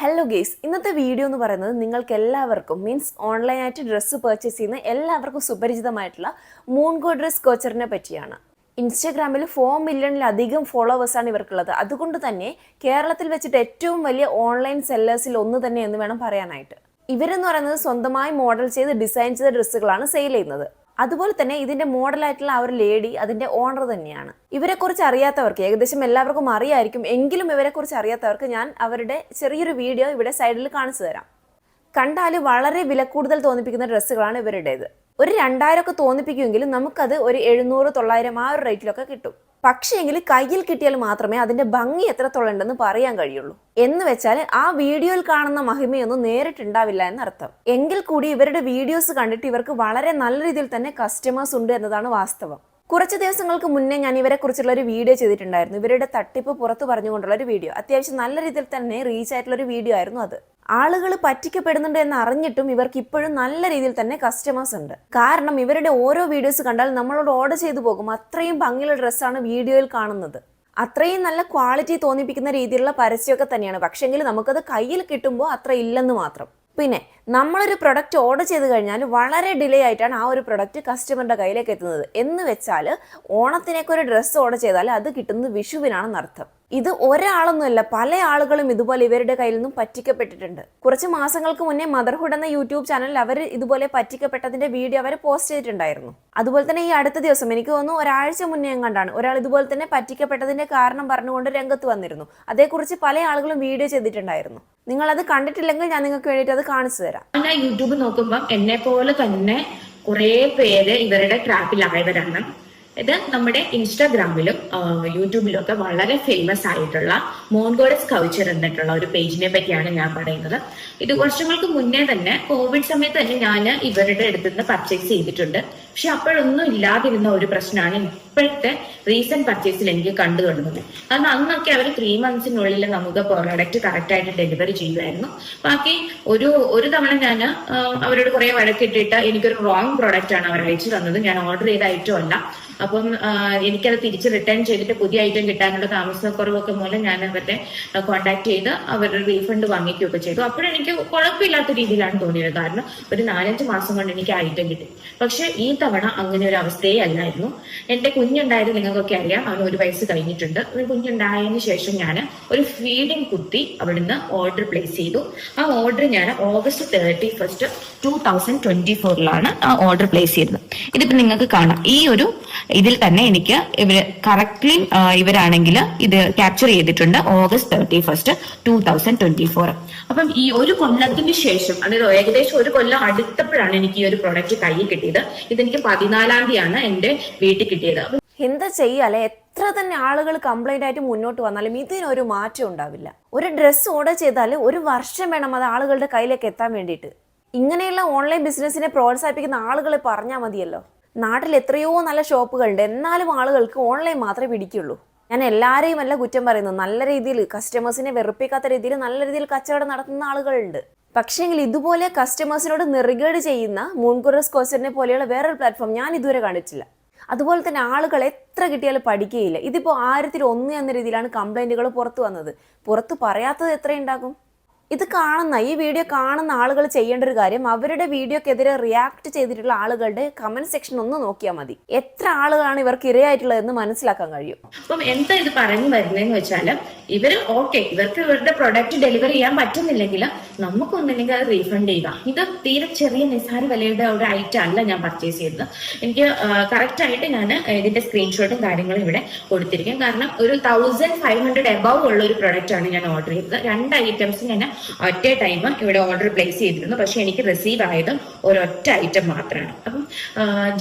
Hello guys ഇന്നത്തെ video എന്ന് പറയുന്നത് നിങ്ങൾക്ക് എല്ലാവർക്കും മീൻസ് ഓൺലൈനായിട്ട് ഡ്രസ്സ് പർച്ചേസ് ചെയ്യുന്ന എല്ലാവർക്കും സുപരിചിതമായിട്ടുള്ള മൂൺകോ ഡ്രസ് കോച്ചറിനെ പറ്റിയാണ്. ഇൻസ്റ്റാഗ്രാമിൽ ഫോർ മില്യണിലധികം ഫോളോവേഴ്സാണ് ഇവർക്കുള്ളത്. അതുകൊണ്ട് തന്നെ കേരളത്തിൽ വെച്ചിട്ട് ഏറ്റവും വലിയ ഓൺലൈൻ സെല്ലേഴ്സിൽ ഒന്ന് തന്നെ എന്ന് വേണം പറയാനായിട്ട്. ഇവരെന്ന് പറയുന്നത് സ്വന്തമായി മോഡൽ ചെയ്ത് ഡിസൈൻ ചെയ്ത ഡ്രസ്സുകളാണ് സെയിൽ ചെയ്യുന്നത്. അതുപോലെ തന്നെ ഇതിന്റെ മോഡലായിട്ടുള്ള ആ ഒരു ലേഡി അതിന്റെ ഓണർ തന്നെയാണ്. ഇവരെ കുറിച്ച് അറിയാത്തവർക്ക് ഏകദേശം എല്ലാവർക്കും അറിയായിരിക്കും എങ്കിലും ഇവരെ കുറിച്ച് അറിയാത്തവർക്ക് ഞാൻ അവരുടെ ചെറിയൊരു വീഡിയോ ഇവിടെ സൈഡിൽ കാണിച്ചു തരാം. കണ്ടാൽ വളരെ വില കൂടുതൽ തോന്നിപ്പിക്കുന്ന ഡ്രസ്സുകളാണ് ഇവരുടേത്. ഒരു രണ്ടായിരം ഒക്കെ തോന്നിപ്പിക്കുമെങ്കിലും നമുക്കത് ഒരു എഴുന്നൂറ് തൊള്ളായിരം ആ ഒരു റേറ്റിലൊക്കെ കിട്ടും. പക്ഷേങ്കിൽ കയ്യിൽ കിട്ടിയാൽ മാത്രമേ അതിന്റെ ഭംഗി എത്രത്തോളം ഉണ്ടെന്ന് പറയാൻ കഴിയുള്ളൂ. എന്ന് വെച്ചാൽ ആ വീഡിയോയിൽ കാണുന്ന മഹിമയൊന്നും നേരിട്ടുണ്ടാവില്ല എന്നർത്ഥം. എങ്കിൽ കൂടി ഇവരുടെ വീഡിയോസ് കണ്ടിട്ട് ഇവർക്ക് വളരെ നല്ല രീതിയിൽ തന്നെ കസ്റ്റമേഴ്സ് ഉണ്ട് എന്നതാണ് വാസ്തവം. കുറച്ച് ദിവസങ്ങൾക്ക് മുന്നേ ഞാൻ ഇവരെ കുറിച്ചുള്ള ഒരു വീഡിയോ ചെയ്തിട്ടുണ്ടായിരുന്നു. ഇവരുടെ തട്ടിപ്പ് പുറത്തു പറഞ്ഞുകൊണ്ടുള്ള ഒരു വീഡിയോ അത്യാവശ്യം നല്ല രീതിയിൽ തന്നെ റീച്ച് ആയിട്ടുള്ള ഒരു വീഡിയോ ആയിരുന്നു അത്. ആളുകൾ പറ്റിക്കപ്പെടുന്നുണ്ട് എന്ന് അറിഞ്ഞിട്ടും ഇവർക്ക് ഇപ്പോഴും നല്ല രീതിയിൽ തന്നെ കസ്റ്റമേഴ്സ് ഉണ്ട്. കാരണം ഇവരുടെ ഓരോ വീഡിയോസ് കണ്ടാൽ നമ്മളോട് ഓർഡർ ചെയ്തു പോകും. അത്രയും ഭംഗിയുള്ള ഡ്രസ്സാണ് വീഡിയോയിൽ കാണുന്നത്. അത്രയും നല്ല ക്വാളിറ്റി തോന്നിപ്പിക്കുന്ന രീതിയിലുള്ള പരസ്യമൊക്കെ തന്നെയാണ്. പക്ഷേങ്കിൽ നമുക്കത് കയ്യിൽ കിട്ടുമ്പോൾ അത്ര ഇല്ലെന്ന് മാത്രം. പിന്നെ നമ്മളൊരു പ്രൊഡക്റ്റ് ഓർഡർ ചെയ്ത് കഴിഞ്ഞാൽ വളരെ ഡിലേ ആയിട്ടാണ് ആ ഒരു പ്രൊഡക്റ്റ് കസ്റ്റമറുടെ കയ്യിലേക്ക് എത്തുന്നത്. എന്ന് വെച്ചാൽ ഓണത്തിനൊക്കെ ഒരു ഡ്രസ്സ് ഓർഡർ ചെയ്താൽ അത് കിട്ടുന്നത് വിഷുവിനാണെന്ന് അർത്ഥം ഇത് ഒരാളൊന്നുമല്ല പല ആളുകളും ഇതുപോലെ ഇവരുടെ കയ്യിൽ നിന്നും പറ്റിക്കപ്പെട്ടിട്ടുണ്ട്. കുറച്ച് മാസങ്ങൾക്ക് മുന്നേ മദർഹുഡ് എന്ന യൂട്യൂബ് ചാനലിൽ അവർ ഇതുപോലെ പറ്റിക്കപ്പെട്ടതിന്റെ വീഡിയോ അവർ പോസ്റ്റ് ചെയ്തിട്ടുണ്ടായിരുന്നു. അതുപോലെ തന്നെ ഈ അടുത്ത ദിവസം എനിക്ക് തോന്നുന്നു ഒരാഴ്ച മുന്നേ കണ്ടാണ് ഒരാൾ ഇതുപോലെ തന്നെ പറ്റിക്കപ്പെട്ടതിന്റെ കാരണം പറഞ്ഞുകൊണ്ട് രംഗത്ത് വന്നിരുന്നു. അതേക്കുറിച്ച് പല ആളുകളും വീഡിയോ ചെയ്തിട്ടുണ്ടായിരുന്നു. നിങ്ങൾ അത് കണ്ടിട്ടില്ലെങ്കിൽ ഞാൻ നിങ്ങൾക്ക് വേണ്ടിയിട്ട് അത് കാണിച്ചു തരാം. ഞാൻ യൂട്യൂബ് നോക്കുമ്പോൾ എന്നെ പോലെ തന്നെ കുറെ പേര് ഇവരുടെ ട്രാപ്പിലായവരാണ് ഇത് നമ്മുടെ ഇൻസ്റ്റാഗ്രാമിലും യൂട്യൂബിലും ഒക്കെ വളരെ ഫേമസ് ആയിട്ടുള്ള മോൺഗോഡസ് കൾച്ചർ എന്നിട്ടുള്ള ഒരു പേജിനെ പറ്റിയാണ് ഞാൻ പറയുന്നത്. ഇത് വർഷങ്ങൾക്ക് മുന്നേ തന്നെ കോവിഡ് സമയത്ത് തന്നെ ഞാൻ ഇവരുടെ അടുത്ത് നിന്ന് പർച്ചേസ് ചെയ്തിട്ടുണ്ട്. പക്ഷെ അപ്പോഴൊന്നും ഇല്ലാതിരുന്ന ഒരു പ്രശ്നമാണ് ഇപ്പോഴത്തെ റീസെന്റ് പർച്ചേസിൽ എനിക്ക് കണ്ടു തുടങ്ങുന്നത്. കാരണം അന്നൊക്കെ അവർ ത്രീ മന്ത്സിനുള്ളിൽ നമുക്ക് പ്രോഡക്റ്റ് കറക്റ്റ് ആയിട്ട് ഡെലിവറി ചെയ്യുമായിരുന്നു. ബാക്കി ഒരു ഒരു തവണ ഞാൻ അവരോട് കുറെ വഴക്കിട്ടിട്ട് എനിക്കൊരു റോങ് പ്രോഡക്റ്റ് ആണ് അവർ അയച്ചു തന്നത്. ഞാൻ ഓർഡർ ചെയ്ത ഐറ്റം അല്ല. അപ്പം എനിക്കത് തിരിച്ച് റിട്ടേൺ ചെയ്തിട്ട് പുതിയ ഐറ്റം കിട്ടാനുള്ള താമസക്കുറവൊക്കെ മൂലം ഞാൻ അവരുടെ കോൺടാക്ട് ചെയ്ത് അവരുടെ റീഫണ്ട് വാങ്ങിക്കുകയൊക്കെ ചെയ്തു. അപ്പോഴെനിക്ക് കുഴപ്പമില്ലാത്ത രീതിയിലാണ് തോന്നിയത്. കാരണം ഒരു നാലഞ്ച് മാസം കൊണ്ട് എനിക്ക് ഐറ്റം കിട്ടി. പക്ഷെ ഈ തവണ അങ്ങനെ ഒരു അവസ്ഥയെ അല്ലായിരുന്നു. എന്റെ കുഞ്ഞുണ്ടായത് നിങ്ങൾക്കൊക്കെ അറിയാം. അവന് ഒരു വയസ്സ് കഴിഞ്ഞിട്ടുണ്ട്. കുഞ്ഞുണ്ടായതിന് ശേഷം ഞാൻ ഒരു ഫീഡിംഗ് കുത്തി അവിടുന്ന് ഓർഡർ പ്ലേസ് ചെയ്തു. ആ ഓർഡർ ഞാൻ August thirty first two thousand twenty ഫോറിലാണ് ആ ഓർഡർ പ്ലേസ് ചെയ്തത്. ഇതിപ്പോ നിങ്ങൾക്ക് കാണാം. ഈ ഒരു ഇതിൽ തന്നെ എനിക്ക് ഇവർ കറക്റ്റ്ലി ഇവരാണെങ്കിൽ ഇത് ക്യാപ്ചർ ചെയ്തിട്ടുണ്ട് August thirty first two thousand twenty four അപ്പം ഈ ഒരു കൊല്ലത്തിന് ശേഷം അതായത് ഏകദേശം ഒരു കൊല്ലം അടുത്തപ്പോഴാണ് എനിക്ക് ഈ ഒരു പ്രോഡക്റ്റ് കയ്യിൽ കിട്ടിയത്. ഇതെനിക്ക് പതിനാലാം തീയതിയാണ് എന്റെ വീട്ടിൽ കിട്ടിയത്. എന്താ ചെയ്യാല്ലേ എത്ര തന്നെ ആളുകൾ കംപ്ലൈന്റ് ആയിട്ട് മുന്നോട്ട് വന്നാലും ഇതിനൊരു മാറ്റം ഉണ്ടാവില്ല. ഒരു ഡ്രസ്സ് ഓർഡർ ചെയ്താൽ ഒരു വർഷം വേണം അത് ആളുകളുടെ കയ്യിലേക്ക് എത്താൻ വേണ്ടിയിട്ട്. ഇങ്ങനെയുള്ള ഓൺലൈൻ ബിസിനസ്സിനെ പ്രോത്സാഹിപ്പിക്കുന്ന ആളുകളെ പറഞ്ഞാൽ മതിയല്ലോ. നാട്ടിൽ എത്രയോ നല്ല ഷോപ്പുകളുണ്ട്. എന്നാലും ആളുകൾക്ക് ഓൺലൈൻ മാത്രമേ പിടിക്കുള്ളൂ. ഞാൻ എല്ലാവരെയും അല്ല കുറ്റം പറയുന്നു നല്ല രീതിയിൽ കസ്റ്റമേഴ്സിനെ വെറുപ്പിക്കാത്ത രീതിയിൽ നല്ല രീതിയിൽ കച്ചവടം നടത്തുന്ന ആളുകളുണ്ട്. പക്ഷേങ്കിൽ ഇതുപോലെ കസ്റ്റമേഴ്സിനോട് നെറുകേട് ചെയ്യുന്ന മൂൺകുറസ് കോച്ചറിനെ പോലെയുള്ള വേറൊരു പ്ലാറ്റ്ഫോം ഞാൻ ഇതുവരെ കണ്ടിട്ടില്ല അതുപോലെ തന്നെ ആളുകൾ എത്ര കിട്ടിയാലും പഠിക്കുകയില്ല. ഇതിപ്പോൾ ആയിരത്തിൽ ഒന്ന് എന്ന രീതിയിലാണ് കംപ്ലൈന്റുകൾ പുറത്തു വന്നത്. പുറത്ത് പറയാത്തത് എത്രയുണ്ടാകും? ഇത് കാണുന്ന ഈ വീഡിയോ കാണുന്ന ആളുകൾ ചെയ്യേണ്ട ഒരു കാര്യം അവരുടെ വീഡിയോക്കെതിരെ റിയാക്ട് ചെയ്തിട്ടുള്ള ആളുകളുടെ കമന്റ് സെക്ഷൻ ഒന്ന് നോക്കിയാൽ മതി. എത്ര ആളുകളാണ് ഇവർക്ക് ഇരയായിട്ടുള്ളതെന്ന് മനസ്സിലാക്കാൻ കഴിയും. അപ്പം എന്താ ഇത് പറഞ്ഞു വരുന്നതെന്ന് വെച്ചാൽ ഇവർ ഓക്കെ ഇവർക്ക് ഇവരുടെ പ്രൊഡക്റ്റ് ഡെലിവറി ചെയ്യാൻ പറ്റുന്നില്ലെങ്കിൽ നമുക്കൊന്നില്ലെങ്കിൽ അത് റീഫണ്ട് ചെയ്യുക. ഇത് തീരെ ചെറിയ നിസ്സാര വിലയുടെ ഒരു ഐറ്റം അല്ല ഞാൻ പർച്ചേസ് ചെയ്തത്. എനിക്ക് കറക്റ്റ് ആയിട്ട് ഞാൻ ഇതിന്റെ സ്ക്രീൻഷോട്ടും കാര്യങ്ങളും ഇവിടെ കൊടുത്തിരിക്കും. കാരണം ഒരു തൗസൻഡ് ഫൈവ് ഹൺഡ്രഡ് എബവ് ഉള്ള ഒരു പ്രൊഡക്റ്റ് ആണ് ഞാൻ ഓർഡർ ചെയ്തത്. രണ്ട് ഐറ്റംസ് ഞാൻ ഒറ്റ ടൈം ഇവിടെ ഓർഡർ പ്ലേസ് ചെയ്തിരുന്നു. പക്ഷെ എനിക്ക് റിസീവ് ആയത് ഒരൊറ്റ ഐറ്റം മാത്രമാണ് അപ്പം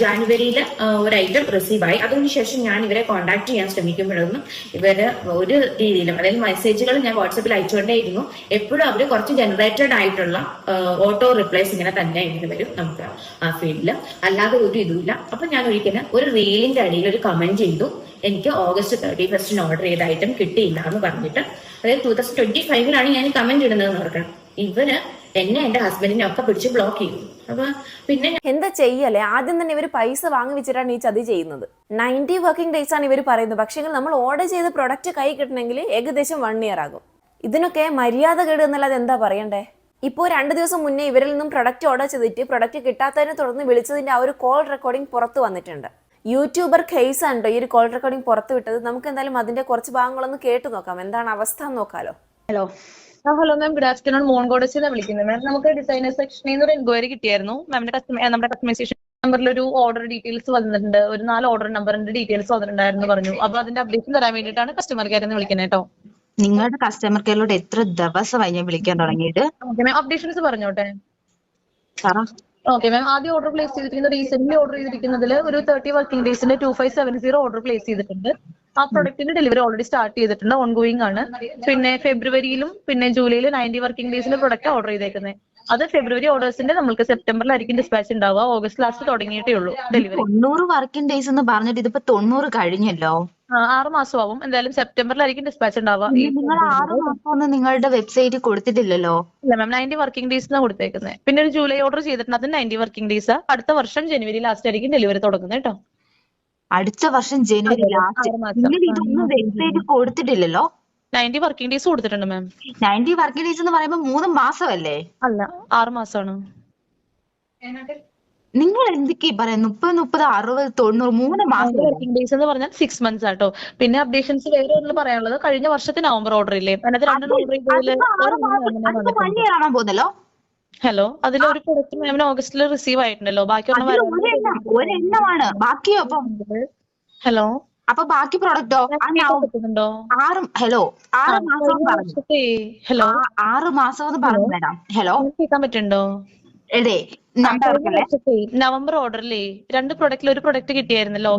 ജാനുവരിയിൽ ഒരു ഐറ്റം റിസീവ് ആയി. അതിനുശേഷം ഞാൻ ഇവരെ കോൺടാക്ട് ചെയ്യാൻ ശ്രമിക്കുമ്പോഴൊന്നും ഇവർ ഒരു രീതിയിലും അതായത് മെസ്സേജുകൾ ഞാൻ വാട്സപ്പിൽ അയച്ചുകൊണ്ടേയിരുന്നു. എപ്പോഴും അവർ കുറച്ച് ജനറേറ്റഡ് ആയിട്ടുള്ള ഓട്ടോ റിപ്ലൈസ് ഇങ്ങനെ തന്നെ ഇങ്ങനെ വരും നമുക്ക് ആ ഫീൽഡിൽ അല്ലാതെ ഒരു ഇതുമില്ല അപ്പൊ ഞാൻ ഒരിക്കലും ഒരു റീലിന്റെ അടിയിൽ ഒരു കമന്റ് ചെയ്തു. എനിക്ക് ഓഗസ്റ്റ് തേർട്ടി ഫസ്റ്റിന് ഓർഡർ ചെയ്ത ഐറ്റം കിട്ടിയില്ല എന്ന് പറഞ്ഞിട്ട്. അതായത് ടൂ തൗസൻഡ് ട്വന്റി ഫൈവിലാണ് ഞാൻ കമന്റ് ഇടുന്നത്. ഓർക്കണം ഇവർ എന്നെ എന്റെ ഹസ്ബൻഡിനെ ഒക്കെ പിടിച്ച് ബ്ലോക്ക് ചെയ്തു അപ്പൊ പിന്നെ എന്താ ചെയ്യല്ലേ? ആദ്യം തന്നെ ഇവർ പൈസ വാങ്ങി വെച്ചിട്ടാണ് ഈ ചതി ചെയ്യുന്നത്. നയന്റി വർക്കിംഗ് ഡേയ്സ് ആണ് ഇവർ പറയുന്നത്. പക്ഷേ നമ്മൾ ഓർഡർ ചെയ്ത പ്രൊഡക്റ്റ് കൈ കിട്ടണമെങ്കിൽ ഏകദേശം വൺ ഇയർ ആകും. ഇതിനൊക്കെ മര്യാദ കേട് എന്നല്ലാതെ എന്താ പറയണ്ടേ? ഇപ്പോൾ രണ്ട് ദിവസം മുന്നേ ഇവരിൽ നിന്നും പ്രൊഡക്റ്റ് ഓർഡർ ചെയ്തിട്ട് പ്രൊഡക്റ്റ് കിട്ടാത്തതിനെ തുടർന്ന് വിളിച്ചതിന്റെ ആ ഒരു കോൾ റെക്കോർഡിംഗ് പുറത്തു വന്നിട്ടുണ്ട്. യൂട്യൂബർ കേസ് ആണ് ഈ ഒരു കോൾ റെക്കോർഡിംഗ് പുറത്തു വിട്ടത്? നമുക്ക് എന്തായാലും അതിന്റെ കുറച്ച് ഭാഗങ്ങളൊന്ന് കേട്ടു നോക്കാം. എന്താണ് അവസ്ഥ എന്ന് നോക്കാലോ. Hello ah hello ma'am good afternoon മോൺ ഗോഡസിന്നാണ് വിളിക്കുന്നത് മാം നമുക്ക് ഡിസൈനർ സെക്ഷനിൽ നിന്ന് ഒരു എൻക്വയറി കിട്ടിയായിരുന്നു. മാമിന്റെ കസ്റ്റമർ നമ്മുടെ കസ്റ്റമൈസേഷൻ നമ്പറിൽ ഒരു ഓർഡർ ഡീറ്റെയിൽസ് വന്നിട്ടുണ്ട്. ഒരു നാല് ഓർഡർ നമ്പറിന്റെ ഡീറ്റെയിൽസ് വന്നിട്ടുണ്ടായിരുന്നു പറഞ്ഞു. അപ്പൊ അതിന്റെ അപ്ഡേഷൻ തരാൻ വേണ്ടിയിട്ടാണ് കസ്റ്റമർ കെയറിൽ നിന്ന് വിളിക്കുന്നത് കേട്ടോ നിങ്ങളുടെ കസ്റ്റമർ കെയറിലോട്ട് എത്ര ദിവസമായി ഞാൻ വിളിക്കാൻ തുടങ്ങിയിട്ട്? ഓക്കെ മാം അപ്ഡേഷൻസ് പറഞ്ഞോട്ടെ. പറ. ഓക്കെ മാം ആദ്യം ഓർഡർ പ്ലേസ് ചെയ്തിരിക്കുന്ന റീസെന്റ് ഓർഡർ ചെയ്തിരിക്കുന്നതിൽ ഒരു thirty working ഡേയ്സിന്റെ two five seven zero order place ചെയ്തിട്ടുണ്ട്. ആ പ്രൊഡക്റ്റിന്റെ ഡെലിവറി ഓൾറെഡി സ്റ്റാർട്ട് ചെയ്തിട്ടുണ്ട് ഓൺ ഗോയിങ് ആണ്. പിന്നെ ഫെബ്രുവരിയിലും പിന്നെ ജൂലൈയിലും നയന്റി വർക്കിംഗ് ഡേയ്സിൽ പ്രൊഡക്റ്റ് ഓർഡർ ചെയ്തേക്കുന്നത് അത് ഫെബ്രുവരി ഓർഡേഴ്സിന്റെ നമുക്ക് സെപ്റ്റംബറിലായിരിക്കും ഡിസ്പാച്ച് ഉണ്ടാവുക. ഓഗസ്റ്റ് ലാസ്റ്റ് തുടങ്ങിയിട്ടേ ഉള്ളൂ ഡെലിവറി തൊണ്ണൂറ് വർക്കിംഗ് ഡേയ്സ് എന്ന് പറഞ്ഞിട്ട് ഇതിപ്പോ തൊണ്ണൂറ് കഴിഞ്ഞല്ലോ? ആറ് മാസം ആവും എന്തായാലും സെപ്റ്റംബറിലായിരിക്കും ഡിസ്പാച്ച് ഉണ്ടാവുക. നിങ്ങൾ ആറ് മാസം നിങ്ങളുടെ വെബ്സൈറ്റ് കൊടുത്തിട്ടില്ലല്ലോ? ഇല്ല മാം നയന്റി വർക്കിംഗ് ഡേയ്സ് ആണ് കൊടുത്തേക്കുന്നത് പിന്നെ ഒരു ജൂലൈ ഓർഡർ ചെയ്തിട്ടുണ്ട്. അത് നയന്റി വർക്കിംഗ് ഡേയ്സ് അടുത്ത വർഷം ജനുവരി ലാസ്റ്റ് ആയിരിക്കും ഡെലിവറി തുടങ്ങുന്നത് കേട്ടോ അടുത്ത വർഷം ജനുവരി ലാസ്റ്റ്. നിങ്ങൾ ഇതൊന്നും വെബ്സൈറ്റ് കൊടുത്തിട്ടില്ലല്ലോ? നയന്റി വർക്കിംഗ് ഡേയ്സ് കൊടുത്തിട്ടുണ്ട് മാം നയന്റി വർക്കിംഗ് ഡേയ്സ് എന്ന് പറയുമ്പോൾ മൂന്ന് മാസമല്ലേ? അല്ല. ആറ് മാസമാണ് നിങ്ങൾ എന്തൊക്കെയാ പറയാ മുപ്പത് മുപ്പത് അറുപത് തൊണ്ണൂറ് മൂന്ന് മാസം. വർക്കിംഗ് ഡേയ്സ് എന്ന് പറഞ്ഞാൽ സിക്സ് മന്ത്സ് ആട്ടോ പിന്നെ അപ്ഡേഷൻസ് വേറെ ഒന്ന് പറയാനുള്ളത് കഴിഞ്ഞ വർഷത്തെ നവംബർ ഓർഡർ ഇല്ലേ? അതിനകത്ത് രണ്ടെണ്ണം ഓർഡർ ചെയ്തതിൽ പോകുന്നല്ലോ? ഹലോ അതിൽ ഒരു പ്രൊഡക്റ്റ് മാമിന് ഓഗസ്റ്റിൽ റിസീവ് ആയിട്ടുണ്ടല്ലോ. ബാക്കി ഒരെണ്ണമാണ്. ബാക്കിയോ അപ്പൊ ഹലോ അപ്പൊ ബാക്കി പ്രൊഡക്റ്റോ പറ്റുന്നുണ്ടോ ആറ് ഹലോ ആറ് മാസം ഹലോ ആറ് മാസം എന്ന് പറഞ്ഞു മാഡം ഹലോ കേൾക്കാൻ പറ്റുന്നുണ്ടോ? എടേ നവംബർ ഓർഡറിലേ രണ്ട് പ്രൊഡക്റ്റിൽ ഒരു പ്രൊഡക്റ്റ് കിട്ടിയായിരുന്നല്ലോ.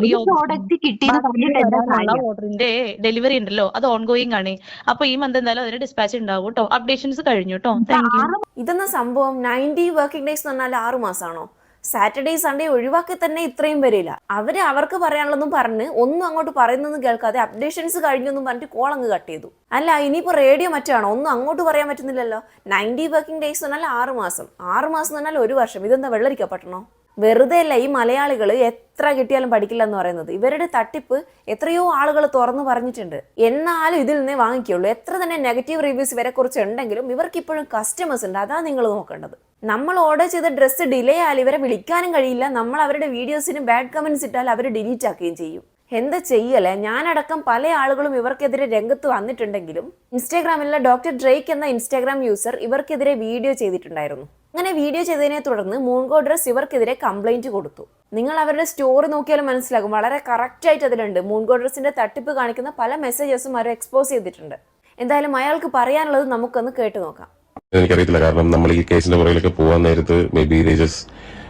ഓർഡറിന്റെ ഡെലിവറി ഉണ്ടല്ലോ. അത് ഓൺ ഗോയിങ് ആണ്. അപ്പൊ ഈ മന്ത് എന്തായാലും അതിന് ഡിസ്പാച്ച് ഉണ്ടാവും കേട്ടോ. അപ്ഡേഷൻസ് കഴിഞ്ഞു കേട്ടോ. താങ്ക് യു ഇതെന്ന സംഭവം? നയന്റി വർക്കിംഗ് ഡേയ്സ് എന്ന് പറഞ്ഞാൽ ആറ് മാസമാണോ സാറ്റർഡേ സൺഡേ ഒഴിവാക്കി തന്നെ ഇത്രയും വരില്ല അവർ അവർക്ക് പറയാനുള്ളതും പറഞ്ഞ് ഒന്നും അങ്ങോട്ട് പറയുന്നതും കേൾക്കാതെ അപ്ഡേഷൻസ് കഴിഞ്ഞൊന്നും പറഞ്ഞിട്ട് കോൾ അങ്ങ് കട്ട് ചെയ്തു. അല്ല ഇനിയിപ്പോ റേഡിയോ മറ്റാണോ? ഒന്നും അങ്ങോട്ട് പറയാൻ പറ്റുന്നില്ലല്ലോ. നയന്റി വർക്കിംഗ് ഡേയ്സ് എന്ന് പറഞ്ഞാൽ ആറ് മാസം. ആറ് മാസം എന്ന് പറഞ്ഞാൽ ഒരു വർഷം. ഇതെന്താ വെള്ളരിക്കപ്പെട്ടണോ? വെറുതെ അല്ല ഈ മലയാളികൾ എത്ര കിട്ടിയാലും പഠിക്കില്ല എന്ന് പറയുന്നത്. ഇവരുടെ തട്ടിപ്പ് എത്രയോ ആളുകൾ തുറന്നു പറഞ്ഞിട്ടുണ്ട്. എന്നാലും ഇതിൽ നിന്നേ വാങ്ങിക്കുള്ളൂ. എത്ര തന്നെ നെഗറ്റീവ് റിവ്യൂസ് വരെ കുറിച്ച് ഉണ്ടെങ്കിലും ഇവർക്ക് ഇപ്പോഴും കസ്റ്റമേഴ്സ് ഉണ്ട്. അതാണ് നിങ്ങൾ നോക്കേണ്ടത്. നമ്മൾ ഓർഡർ ചെയ്ത ഡ്രസ്സ് ഡിലേ ആയാൽ ഇവരെ വിളിക്കാനും കഴിയില്ല. നമ്മൾ അവരുടെ വീഡിയോസിന് ബാഡ് കമൻസ് ഇട്ടാൽ അവർ ഡിലീറ്റ് ആക്കുകയും ചെയ്യും. എന്താ ചെയ്യലേ? ഞാനടക്കം പല ആളുകളും ഇവർക്കെതിരെ രംഗത്ത് വന്നിട്ടുണ്ടെങ്കിലും ഇൻസ്റ്റാഗ്രാമിലെ ഡോക്ടർ ഡ്രേക്ക് എന്ന ഇൻസ്റ്റാഗ്രാം യൂസർ ഇവർക്കെതിരെ വീഡിയോ ചെയ്തിട്ടുണ്ടായിരുന്നു. അങ്ങനെ വീഡിയോ ചെയ്തതിനെ തുടർന്ന് മൂൺകോ ഡ്രസ് ഇവർക്കെതിരെ കംപ്ലൈന്റ് കൊടുത്തു. നിങ്ങൾ അവരുടെ സ്റ്റോറി നോക്കിയാലും മനസ്സിലാകും. വളരെ കറക്റ്റ് ആയിട്ട് അതിലുണ്ട്. മൂൺകോ ഡ്രസ്സിന്റെ തട്ടിപ്പ് കാണിക്കുന്ന പല മെസ്സേജസും അവർ എക്സ്പോസ് ചെയ്തിട്ടുണ്ട്. എന്തായാലും അയാൾക്ക് പറയാനുള്ളത് നമുക്കൊന്ന് കേട്ടു നോക്കാം. എനിക്കറിയത്തില്ല. കാരണം നമ്മൾ ഈ കേസിന്റെ പുറകിലൊക്കെ പോകാൻ നേരത്ത് maybe they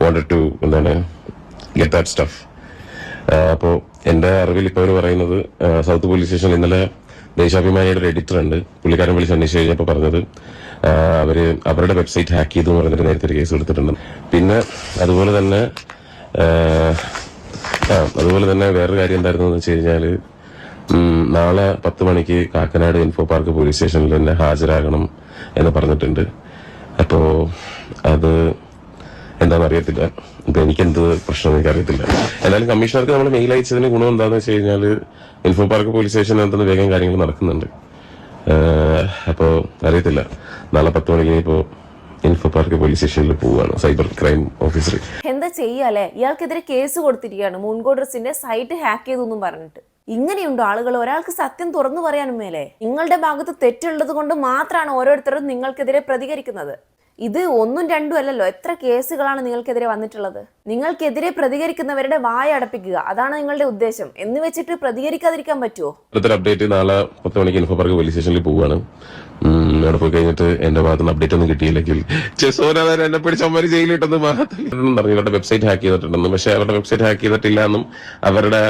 wanted to എന്താണ് ഗെറ്റ് ദാറ്റ് സ്റ്റഫ് അപ്പോൾ എന്റെ അറിവിൽ ഇപ്പോൾ അവർ പറയുന്നത് സൗത്ത് പോലീസ് സ്റ്റേഷൻ ഇന്നലെ ദേശാഭിമാനിയുടെ ഒരു എഡിറ്റർ ഉണ്ട്. പുള്ളിക്കാരൻ വിളിച്ച് അന്വേഷിച്ച് കഴിഞ്ഞപ്പോൾ പറഞ്ഞത് അവർ അവരുടെ വെബ്സൈറ്റ് ഹാക്ക് ചെയ്തു എന്ന് പറഞ്ഞിട്ട് നേരത്തെ ഒരു കേസ് എടുത്തിട്ടുണ്ട്. പിന്നെ അതുപോലെ തന്നെ അതുപോലെ തന്നെ വേറൊരു കാര്യം എന്തായിരുന്നു എന്ന് വെച്ച് കഴിഞ്ഞാൽ നാളെ പത്ത് മണിക്ക് കാക്കനാട് ഇൻഫോ പാർക്ക് പോലീസ് സ്റ്റേഷനിൽ തന്നെ ഹാജരാകണം എന്ന് പറഞ്ഞിട്ടുണ്ട്. അപ്പോ അത് എന്താണെന്ന് അറിയത്തില്ല. ഇപ്പൊ എനിക്കെന്ത് പ്രശ്നം എനിക്ക് അറിയത്തില്ല എന്നാലും കമ്മീഷണർക്ക് നമ്മൾ മെയിൽ അയച്ചതിന് ഗുണം എന്താണെന്ന് വെച്ച് കഴിഞ്ഞാൽ ഇൻഫോ പാർക്ക് പോലീസ് സ്റ്റേഷനകത്തുനിന്ന് വേഗം കാര്യങ്ങൾ നടക്കുന്നുണ്ട്. അപ്പോ അറിയത്തില്ല. നാളെ പത്ത് മണിക്ക് ഇപ്പോ ഇൻഫോ പാർക്ക് പോലീസ് സ്റ്റേഷനിൽ പോവുകയാണ്. Cyber crime officer. എന്താ ചെയ്യാലേ ഇയാൾക്കെതിരെ കേസ് കൊടുത്തിരിക്കുകയാണ്. മൂൺകോഡ്രസിന്റെ സൈറ്റ് ഹാക്ക് ചെയ്തെന്നും പറഞ്ഞിട്ട്. ഇങ്ങനെയുണ്ടോ ആളുകൾ? ഒരാൾക്ക് സത്യം തുറന്നു പറയാനും മേലെ. നിങ്ങളുടെ ഭാഗത്ത് തെറ്റുള്ളത് കൊണ്ട് മാത്രമാണ് ഓരോരുത്തരും നിങ്ങൾക്കെതിരെ പ്രതികരിക്കുന്നത്. ഇത് ഒന്നും രണ്ടും അല്ലല്ലോ. എത്ര കേസുകളാണ് നിങ്ങൾക്കെതിരെ വന്നിട്ടുള്ളത്? നിങ്ങൾക്കെതിരെ പ്രതികരിക്കുന്നവരുടെ വായ അടപ്പിക്കുക. അതാണ് നിങ്ങളുടെ ഉദ്ദേശം. എന്ന് വെച്ചിട്ട് പ്രതികരിക്കാതിരിക്കാൻ പറ്റുമോ അടുത്തൊരു അപ്ഡേറ്റ് നാളെ പത്ത് മണിക്ക് ഇൻഫോ പാർക്ക് പോലീസ് സ്റ്റേഷനിൽ പോവുകയാണ്. അവിടെ പോയി കഴിഞ്ഞിട്ട് എന്റെ ഭാഗത്ത് നിന്ന് അപ്ഡേറ്റ് ഒന്നും കിട്ടിയില്ലെങ്കിൽ ചെസോനാഥൻ എന്നെ പിടിച്ച് അമ്മര് ജയിലിട്ടെന്ന് പറഞ്ഞു അവരുടെ വെബ്സൈറ്റ് ഹാക്ക് ചെയ്തിട്ടുണ്ടെന്ന്. പക്ഷെ അവരുടെ വെബ്സൈറ്റ് ഹാക്ക് ചെയ്തിട്ടില്ല എന്നും അവരുടെ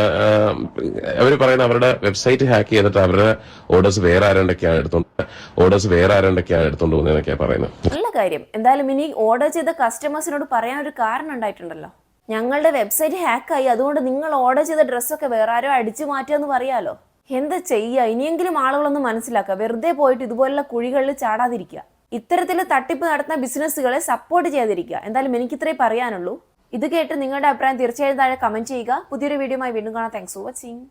അവർ പറയുന്ന അവരുടെ വെബ്സൈറ്റ് ഹാക്ക് ചെയ്തിട്ട് അവരുടെ ഓർഡേഴ്സ് വേറെ ആരണ്ടൊക്കെയാണ് എടുത്തോണ്ട് ഓർഡേഴ്സ് വേറെ ആരണ്ടൊക്കെയാണ് എടുത്തോണ്ട് പോകുന്നതെന്നൊക്കെയാണ് പറയുന്നത്. നല്ല കാര്യം. എന്തായാലും ഇനി ഓർഡർ ചെയ്ത കസ്റ്റമേഴ്സിനോട് പറയാൻ ഒരു കാരണം ഉണ്ടായിട്ടുണ്ടല്ലോ. ഞങ്ങളുടെ വെബ്സൈറ്റ് ഹാക്കായി അതുകൊണ്ട് നിങ്ങൾ ഓർഡർ ചെയ്ത ഡ്രസ്സൊക്കെ വേറെ ആരോ അടിച്ചു മാറ്റുമെന്ന് പറയാലോ. എന്താ ചെയ്യുക ഇനിയെങ്കിലും ആളുകളൊന്ന് മനസ്സിലാക്കുക. വെറുതെ പോയിട്ട് ഇതുപോലുള്ള കുഴികളിൽ ചാടാതിരിക്കുക. ഇത്തരത്തിൽ തട്ടിപ്പ് നടത്തുന്ന ബിസിനസ്സുകളെ സപ്പോർട്ട് ചെയ്യാതിരിക്കുക. എന്തായാലും എനിക്കിത്രേ പറയാനുള്ളൂ. ഇത് കേട്ട് നിങ്ങളുടെ അഭിപ്രായം തീർച്ചയായും താഴെ കമന്റ് ചെയ്യുക. പുതിയൊരു വീഡിയോയുമായി വീണ്ടും കാണാം. Thanks for watching